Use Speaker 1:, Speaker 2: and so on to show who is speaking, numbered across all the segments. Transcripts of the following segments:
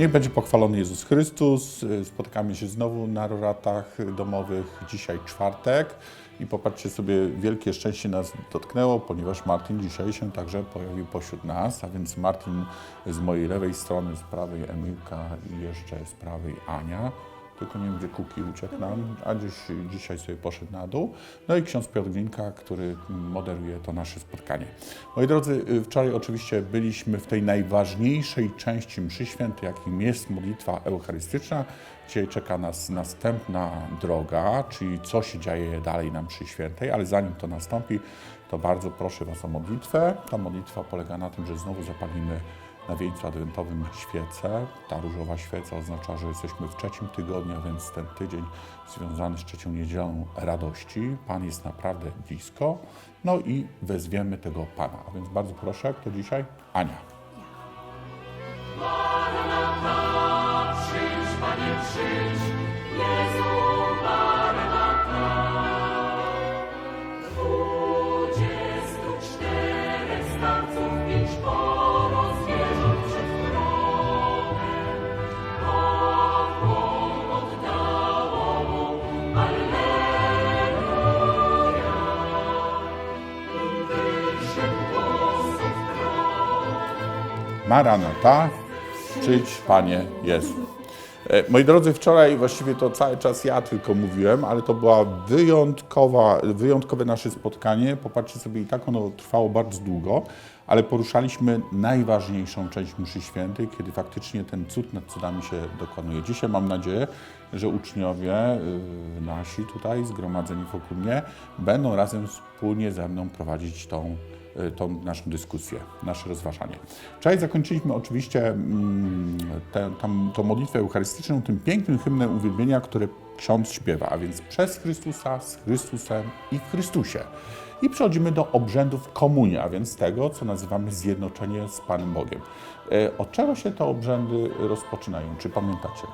Speaker 1: Niech będzie pochwalony Jezus Chrystus. Spotykamy się znowu na roratach domowych. Dzisiaj czwartek. I popatrzcie sobie, wielkie szczęście nas dotknęło, ponieważ Martin dzisiaj się także pojawił pośród nas, a więc Martin z mojej lewej strony, z prawej Emilka i jeszcze z prawej Ania. Tylko nie wiem, gdzie Kuki uciekł nam, a dziś, dzisiaj sobie poszedł na dół. No i ksiądz Piotr Glinka, który moderuje to nasze spotkanie. Moi drodzy, wczoraj oczywiście byliśmy w tej najważniejszej części mszy świętej, jakim jest modlitwa eucharystyczna. Dzisiaj czeka nas następna droga, czyli co się dzieje dalej na mszy świętej, ale zanim to nastąpi, to bardzo proszę Was o modlitwę. Ta modlitwa polega na tym, że znowu zapalimy na wieńcu adwentowym świecę. Ta różowa świeca oznacza, że jesteśmy w trzecim tygodniu, a więc ten tydzień związany z trzecią niedzielą radości. Pan jest naprawdę blisko. No i wezwiemy tego Pana. A więc bardzo proszę, kto dzisiaj? Ania.
Speaker 2: Przyjdź, Panie, przyjdź, Jezu Maranata,
Speaker 1: przyjdź Panie Jezu. E, Moi drodzy, wczoraj właściwie to cały czas ja tylko mówiłem, ale to była wyjątkowa, wyjątkowe nasze spotkanie. Popatrzcie sobie, i tak ono trwało bardzo długo, ale poruszaliśmy najważniejszą część mszy świętej, kiedy faktycznie ten cud nad cudami się dokonuje. Dzisiaj mam nadzieję, że uczniowie y, nasi tutaj zgromadzeni wokół mnie będą razem wspólnie ze mną prowadzić tą y, tą naszą dyskusję, nasze rozważanie. Wczoraj zakończyliśmy oczywiście mm, tę, tą, modlitwę eucharystyczną tym pięknym hymnem uwielbienia, które ksiądz śpiewa, a więc przez Chrystusa, z Chrystusem i w Chrystusie. I przechodzimy do obrzędów komunii, a więc tego, co nazywamy zjednoczenie z Panem Bogiem. E, Od czego się te obrzędy rozpoczynają? Czy pamiętacie?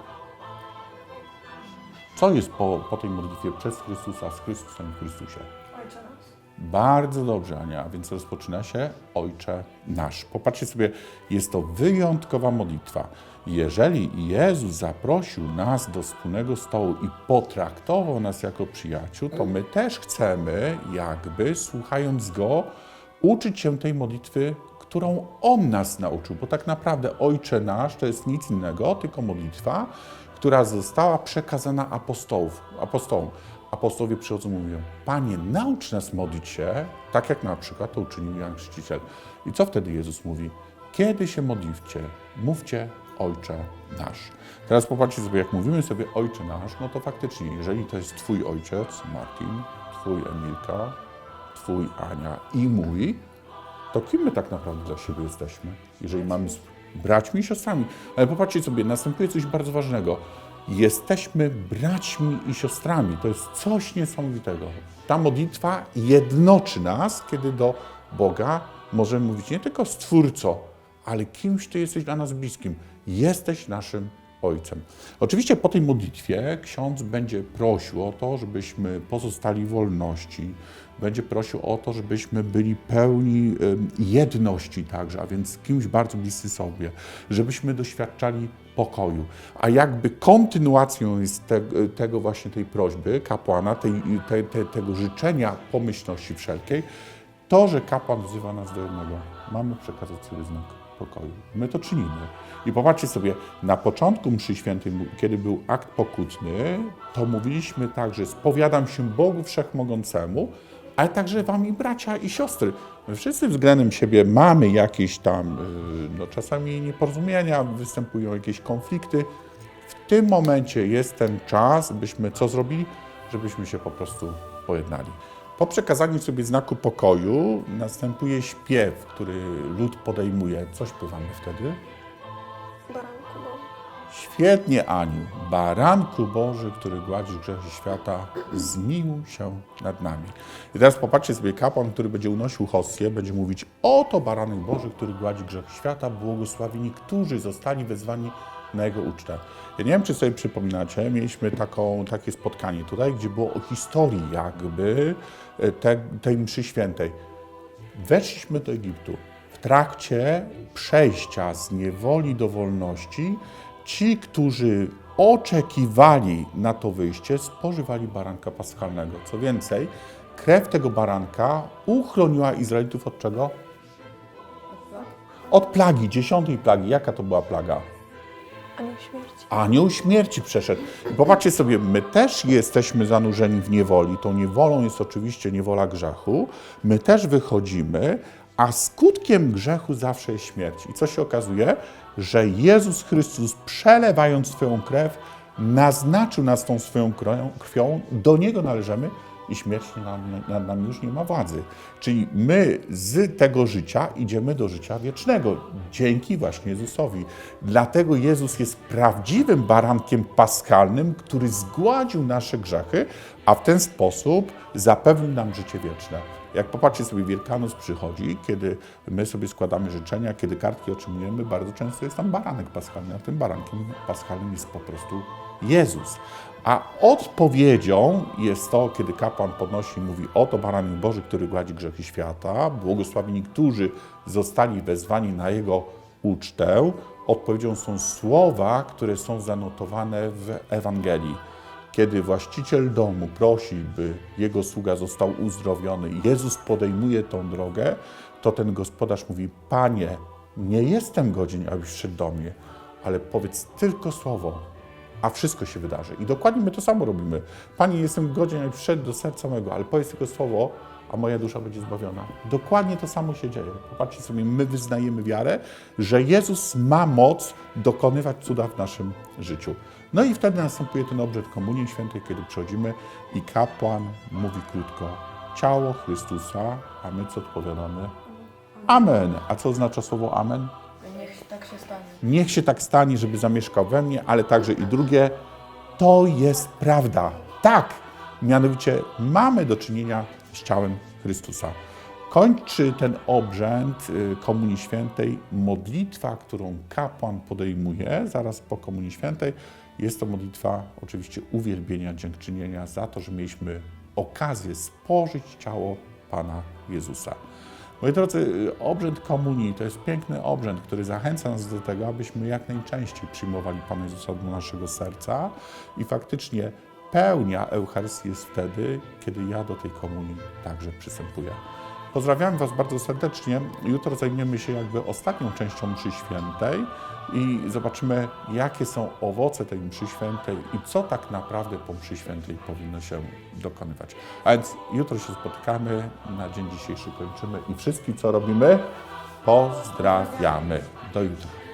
Speaker 1: Co jest po, po tej modlitwie przez Chrystusa, z Chrystusem i w Chrystusie? Bardzo dobrze, Ania, więc rozpoczyna się Ojcze Nasz. Popatrzcie sobie, jest to wyjątkowa modlitwa. Jeżeli Jezus zaprosił nas do wspólnego stołu i potraktował nas jako przyjaciół, to my też chcemy, jakby słuchając Go, uczyć się tej modlitwy, którą On nas nauczył. Bo tak naprawdę Ojcze Nasz to jest nic innego, tylko modlitwa, która została przekazana apostołów, apostołom. Apostołowie przychodzą i mówią, Panie, naucz nas modlić się, tak jak na przykład to uczynił Jan Chrzciciel. I co wtedy Jezus mówi? Kiedy się modlicie, mówcie Ojcze Nasz. Teraz popatrzcie sobie, jak mówimy sobie Ojcze Nasz, no to faktycznie, jeżeli to jest Twój ojciec, Martin, Twój Emilka, Twój Ania i mój, to kim my tak naprawdę dla siebie jesteśmy, jeżeli mamy z braćmi i siostrami. Ale popatrzcie sobie, następuje coś bardzo ważnego. Jesteśmy braćmi i siostrami. To jest coś niesamowitego. Ta modlitwa jednoczy nas, kiedy do Boga możemy mówić nie tylko Stwórco, ale kimś Ty jesteś dla nas bliskim. Jesteś naszym Ojcem. Oczywiście po tej modlitwie ksiądz będzie prosił o to, żebyśmy pozostali w wolności, będzie prosił o to, żebyśmy byli pełni jedności także, a więc kimś bardzo bliscy sobie, żebyśmy doświadczali pokoju. A jakby kontynuacją jest te, tego właśnie tej prośby kapłana, tej, te, te, tego życzenia pomyślności wszelkiej, to, że kapłan wzywa nas do jednego. Mamy przekazać sobie znak pokoju. My to czynimy. I popatrzcie sobie, na początku mszy świętej, kiedy był akt pokutny, to mówiliśmy tak, że spowiadam się Bogu Wszechmogącemu, ale także wami bracia i siostry. My wszyscy względem siebie mamy jakieś tam, yy, no czasami nieporozumienia, występują jakieś konflikty. W tym momencie jest ten czas, byśmy co zrobili? Żebyśmy się po prostu pojednali. Po przekazaniu sobie znaku pokoju następuje śpiew, który lud podejmuje. Co śpiewamy wtedy?
Speaker 3: Baranku Boży.
Speaker 1: Świetnie, Aniu. Baranku Boży, który gładzisz grzechy świata, zmiłuj się nad nami. I teraz popatrzcie sobie, kapłan, który będzie unosił hostię, będzie mówić, oto baranek Boży, który gładzi grzech świata, błogosławieni, którzy zostali wezwani na jego ucztę. Ja nie wiem, czy sobie przypominacie, mieliśmy taką, takie spotkanie tutaj, gdzie było o historii jakby e, te, tej mszy świętej. Weszliśmy do Egiptu. W trakcie przejścia z niewoli do wolności ci, którzy oczekiwali na to wyjście, spożywali baranka paschalnego. Co więcej, krew tego baranka uchroniła Izraelitów od czego? Od plagi, dziesiątej plagi. Jaka to była plaga?
Speaker 3: Anioł śmierci.
Speaker 1: Anioł śmierci przeszedł. I popatrzcie sobie, my też jesteśmy zanurzeni w niewoli. Tą niewolą jest oczywiście niewola grzechu. My też wychodzimy, a skutkiem grzechu zawsze jest śmierć. I co się okazuje? Że Jezus Chrystus, przelewając swoją krew, naznaczył nas tą swoją krwią, do Niego należymy i śmierć nad, nami już nie ma władzy. Czyli my z tego życia idziemy do życia wiecznego, dzięki właśnie Jezusowi. Dlatego Jezus jest prawdziwym barankiem paschalnym, który zgładził nasze grzechy, a w ten sposób zapewnił nam życie wieczne. Jak popatrzcie sobie, Wielkanoc przychodzi, kiedy my sobie składamy życzenia, kiedy kartki otrzymujemy, bardzo często jest tam baranek paschalny, a tym barankiem paschalnym jest po prostu Jezus. A odpowiedzią jest to, kiedy kapłan podnosi i mówi: Oto baranek Boży, który gładzi grzechy świata, błogosławieni, którzy zostali wezwani na jego ucztę. Odpowiedzią są słowa, które są zanotowane w Ewangelii. Kiedy właściciel domu prosi, by jego sługa został uzdrowiony, Jezus podejmuje tą drogę, to ten gospodarz mówi: Panie, nie jestem godzien, abyś wszedł do mnie, ale powiedz tylko słowo, a wszystko się wydarzy. I dokładnie my to samo robimy. Panie, jestem godzien, abyś wszedł do serca mego, ale powiedz tylko słowo, a moja dusza będzie zbawiona. Dokładnie to samo się dzieje. Popatrzcie sobie, my wyznajemy wiarę, że Jezus ma moc dokonywać cuda w naszym życiu. No i wtedy następuje ten obrzęd Komunii Świętej, kiedy przychodzimy i kapłan mówi krótko ciało Chrystusa, a my co odpowiadamy? Amen. A co oznacza słowo amen?
Speaker 4: Niech tak się stanie.
Speaker 1: Niech się tak stanie, żeby zamieszkał we mnie, ale także i drugie, to jest prawda. Tak, mianowicie mamy do czynienia z ciałem Chrystusa. Kończy ten obrzęd y, Komunii Świętej modlitwa, którą kapłan podejmuje zaraz po Komunii Świętej. Jest to modlitwa oczywiście uwielbienia, dziękczynienia za to, że mieliśmy okazję spożyć ciało Pana Jezusa. Moi drodzy, y, obrzęd komunii to jest piękny obrzęd, który zachęca nas do tego, abyśmy jak najczęściej przyjmowali Pana Jezusa do naszego serca i faktycznie pełnia Eucharystii jest wtedy, kiedy ja do tej komunii także przystępuję. Pozdrawiam Was bardzo serdecznie. Jutro zajmiemy się jakby ostatnią częścią mszy świętej i zobaczymy, jakie są owoce tej mszy świętej i co tak naprawdę po mszy świętej powinno się dokonywać. A więc jutro się spotykamy, na dzień dzisiejszy kończymy i wszystkim, co robimy, pozdrawiamy. Do jutra.